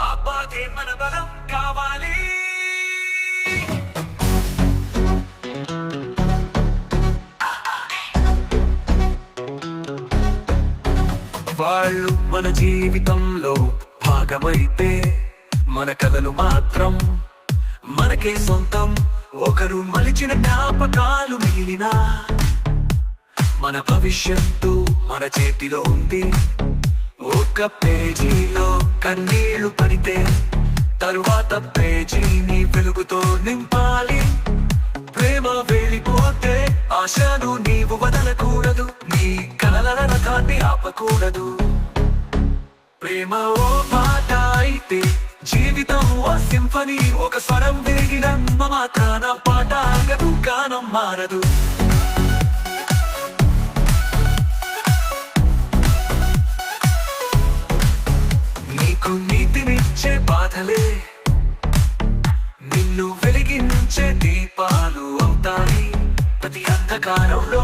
ఆ మన బలం కావాలి. వాళ్ళు మన జీవితంలో భాగమైతే మన కథలు మాత్రం మనకే సొంతం. ఒకరు మలిచిన జ్ఞాపకాలు మిగిలినా మన భవిష్యత్తు మన చేతిలో ఉంది. ఒక పేజీలో కన్నీళ్ళు పడితే తరువాత పేజీని వెలుగుతో నింపాలి. ప్రేమ వెళ్ళిపోతే ఆశను నీవు వదలకూడదు. నీ కలల రథాన్ని ఆపకూడదు. ప్రేమ ఓ పాట అయితే జీవితం ఓ సింఫనీ. ఒక స్వరం విరిగిన మాత్రాన పాట అంగదు గానం మారదు. అంధకారంలో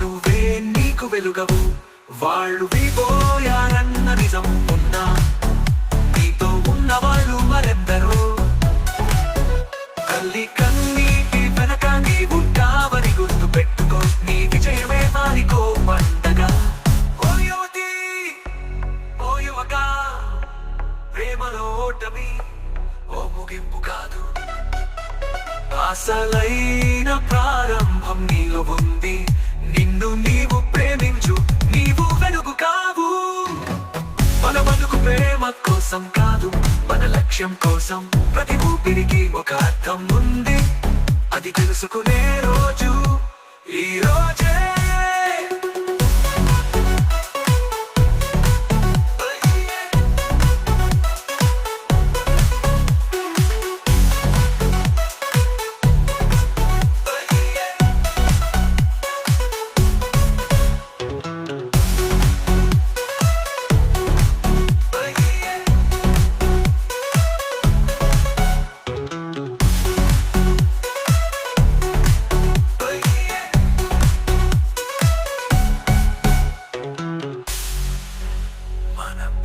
నువ్వే నీకు వెలుగవు. వాళ్ళు విపోయారన్న నిజం ఉన్నా నీతో ఉన్న వాళ్ళు మరెందరో? కల్లి కన్నీటి వెనక నీ ఉంటావని గుర్తు పెట్టుకో నీ విజయమే మారికో పండగ. ఓ యువతి ఓ యువక ప్రేమలో ఓటమి ఓ ముగింపు కాదు. అసలై ప్రారంభం నీలో ఉంది. నిన్ను నీవు ప్రేమించు నీవు వెలుగు కావు. మన బతుకు ప్రేమ కోసం కాదు మన లక్ష్యం కోసం. ప్రతి ఊపిరికి ఒక అర్థం ఉంది. అది తెలుసుకునే రోజు.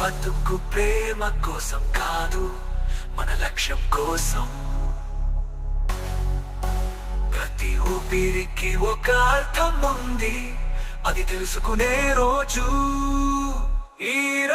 బతుకు ప్రేమ కోసం కాదు మన లక్ష్యం కోసం. ప్రతి ఊపిరికి ఒక అర్థం ఉంది అది తెలుసుకునే రోజు. ఈ